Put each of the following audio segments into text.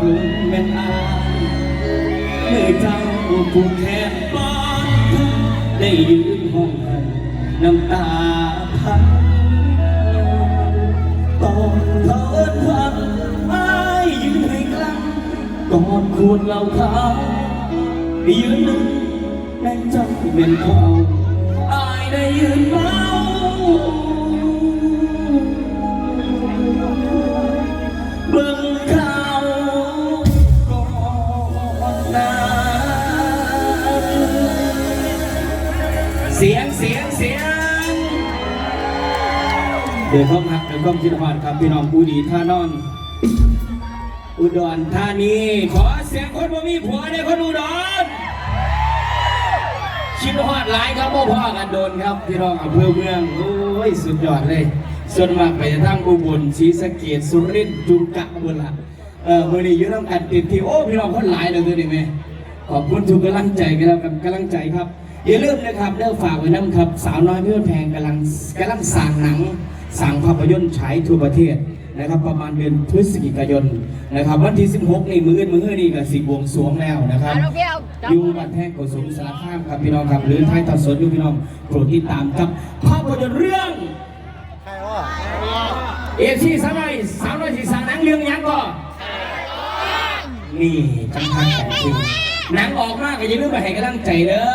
กลุ่มเป็นอายเมื่อเจ้าผู้แทนบ้านได้ยืนห้องให้น้ำตาพังตอนเขาเอิ้นวันอายยืนให้กลังกอดขวดเหล้าขาวยืนหนึ่งแม่เจ้าเป็นเขาอายได้ยืนเมา เดี๋ยวความหักเดี๋ยวความคิดฮอดครับพี่น้องผู้ดีท่านอน อุดรธานีขอเสียงคนบ่มีผัวในคนอุดรคิดฮอดหลายครับพ่อพ่อกันโดนครับพี่น้องอำเภอเมืองโอ้ยสุดยอดเลย ส่วนมากไปทางอุบลศรีสะเกษสุรินทร์จุงกะบุรีเออมื่อนี้ยู่น้ำกันติดที่โอ้พี่น้องคนหลายเลยตัวนี้ไหมขอบคุณทุกกำลังใจกันแล้วกันกำลังใจครับอย่าลืมนะครับเรื่องฝากไว้น้ำครับ สาวน้อยเพื่อนแพงกำลังกำลังสร้างหนัง สร้างภาพยนตร์ฉายทั่วประเทศนะครับประมาณเดือนพฤศจิกายนนะครับวันที่ 16 นี่มืออื่นมืออื่นนี่ก็สิบวงสรวงแล้วนะครับเอาลูกแก้วจับอยู่บ้านแท่งโกสุมสารคามครับพี่น้องครับหรือไทยตอนสดอยู่พี่น้องโปรดติดตามครับภาพยนตร์เรื่องเอชี่สมัยสาวน้อยสีสาหนังเรื่องหยังก็นี่จังทันแต่จริงหนังออกมากก็อย่าลืมไปให้กำลังใจเด้อ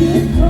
อ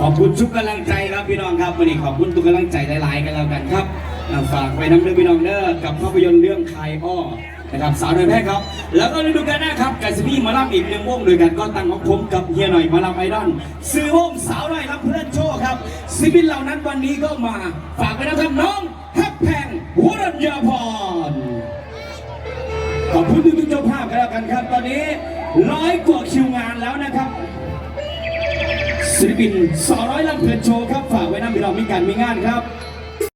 ขอบคุณทุกกำลังใจครับพี่น้องครับวันนี้ขอบคุณทุกกำลังใจหลายๆกันแล้วกันครับฝากไปน้ำเด้อพี่น้องเด้อกับภาพยนตร์เรื่องคายอ้อนะครับสาวน้อยแพ้ครับ แล้วก็ฤดูกาลหน้าครับกัสพี่มาล่ำอีกหนึ่งวงโดยกันก็ตั้งของผมกับเฮียหน่อยมาล่ำไอดอลซื้อวงสาวน้อยรับเพื่อนโชว์ครับศิลปินเหล่านั้นวันนี้ก็มา ฝากไปนะครับน้องแฮปแพงวรัญญาพรขอบคุณทุกๆเจ้าภาพกันแล้วกันครับ ตอนนี้ร้อยกว่าคิวงานแล้วนะครับ ศิลปิน200ลำเพลินโชว์ครับ ฝากไว้น้ำพี่เรามีการมีงานครับ